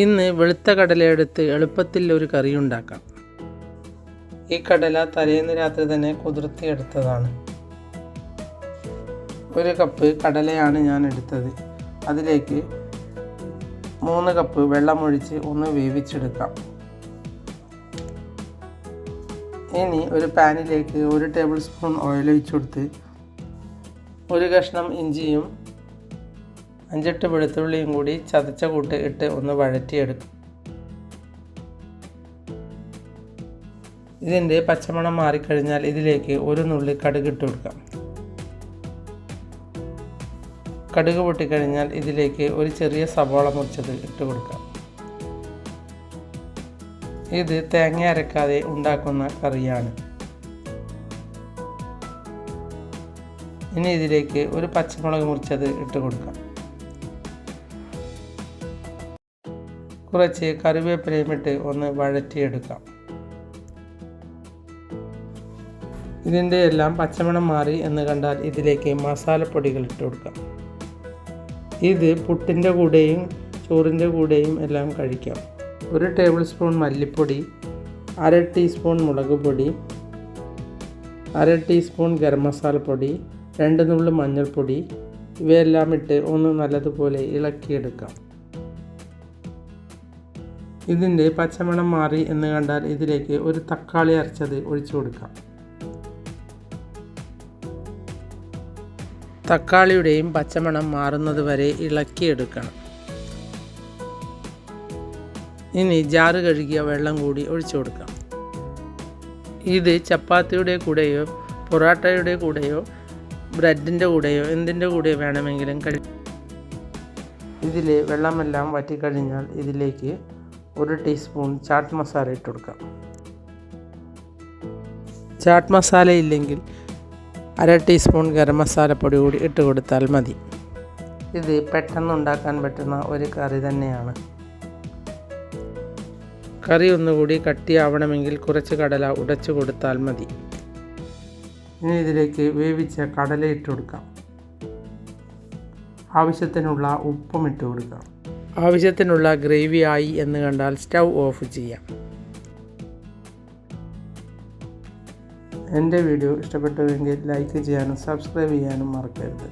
ഇന്ന് വെളുത്ത കടല എടുത്ത് എളുപ്പത്തിൽ ഒരു കറി ഉണ്ടാക്കാം. ഈ കടല തലേന്ന് രാത്രി തന്നെ കുതിർത്തി എടുത്തതാണ് ഒരു കപ്പ് കടലയാണ് ഞാൻ എടുത്തത്. അതിലേക്ക് മൂന്ന് കപ്പ് വെള്ളമൊഴിച്ച് ഒന്ന് വേവിച്ചെടുക്കാം. ഇനി ഒരു പാനിലേക്ക് ഒരു ടേബിൾ സ്പൂൺ ഓയിൽ ഒഴിച്ചു കൊടുത്ത് ഒരു കഷ്ണം ഇഞ്ചിയും അഞ്ചെട്ട് വെളുത്തുള്ളിയും കൂടി ചതച്ച കൂട്ട് ഇട്ട് ഒന്ന് വഴറ്റിയെടുക്കും. ഇതിന്റെ പച്ചമണം മാറിക്കഴിഞ്ഞാൽ ഇതിലേക്ക് ഒരു നുള്ളി കടുക് ഇട്ട് കൊടുക്കാം. കടുക് പൊട്ടിക്കഴിഞ്ഞാൽ ഇതിലേക്ക് ഒരു ചെറിയ സവോള മുറിച്ചത് ഇട്ട് കൊടുക്കാം. ഇത് തേങ്ങ അരക്കാതെ ഉണ്ടാക്കുന്ന കറിയാണ്. ഇനി ഇതിലേക്ക് ഒരു പച്ചമുളക് മുറിച്ചത് ഇട്ട് കൊടുക്കാം. കുറച്ച് കറിവേപ്പിലയും ഇട്ട് ഒന്ന് വഴറ്റിയെടുക്കാം. ഇതിന്റെ എല്ലാം പച്ചമണം മാറി എന്ന് കണ്ടാൽ ഇതിലേക്ക് മസാലപ്പൊടികൾ ഇട്ട് കൊടുക്കാം. ഇത് പുട്ടിന്റെ കൂടെയും ചോറിന്റെ കൂടെയും എല്ലാം കഴിക്കാം. ഒരു ടേബിൾ സ്പൂൺ മല്ലിപ്പൊടി അര ടീസ്പൂൺ മുളക് പൊടി അര ടീസ്പൂൺ ഗരം മസാലപ്പൊടി രണ്ട് നുള്ളു മഞ്ഞൾപ്പൊടി ഇവയെല്ലാം ഇട്ട് ഒന്ന് നല്ലതുപോലെ ഇളക്കിയെടുക്കാം. ഇതിന്റെ പച്ചമണം മാറി എന്ന് കണ്ടാൽ ഇതിലേക്ക് ഒരു തക്കാളി അരച്ചത് ഒഴിച്ചു കൊടുക്കാം. തക്കാളിയുടെയും പച്ചമണം മാറുന്നത് വരെ ഇളക്കിയെടുക്കണം. ഇനി ജാറ് കഴുകിയ വെള്ളം കൂടി ഒഴിച്ചു കൊടുക്കാം. ഇത് ചപ്പാത്തിയുടെ കൂടെയോ പൊറോട്ടയുടെ കൂടെയോ ബ്രെഡിന്റെ കൂടെയോ എന്തിന്റെ കൂടെയോ വേണമെങ്കിലും കഴി ഇതിലെ വെള്ളമെല്ലാം വറ്റിക്കഴിഞ്ഞാൽ ഇതിലേക്ക് ഒരു ടീസ്പൂൺ ചാട്ട് മസാല ഇട്ട് കൊടുക്കാം ചാട്ട് മസാല ഇല്ലെങ്കിൽ അര ടീസ്പൂൺ ഗരം മസാലപ്പൊടി കൂടി ഇട്ട് കൊടുത്താൽ മതി. ഇത് പെട്ടെന്ന് ഉണ്ടാക്കാൻ പറ്റുന്ന ഒരു കറി തന്നെയാണ്. കറി ഒന്നുകൂടി കട്ടിയാവണമെങ്കിൽ കുറച്ച് കടല ഉടച്ചു കൊടുത്താൽ മതി. ഇനി ഇതിലേക്ക് വേവിച്ച കടല ഇട്ട് കൊടുക്കാം. ആവശ്യത്തിനുള്ള ഉപ്പും ഇട്ട് കൊടുക്കാം. ആവശ്യത്തിനുള്ള ഗ്രേവി ആയി എന്ന് കണ്ടാൽ സ്റ്റൗ ഓഫ് ചെയ്യാം. എന്റെ വീഡിയോ ഇഷ്ടപ്പെട്ടുവെങ്കിൽ ലൈക്ക് ചെയ്യാനും സബ്സ്ക്രൈബ് ചെയ്യാനും മറക്കരുത്.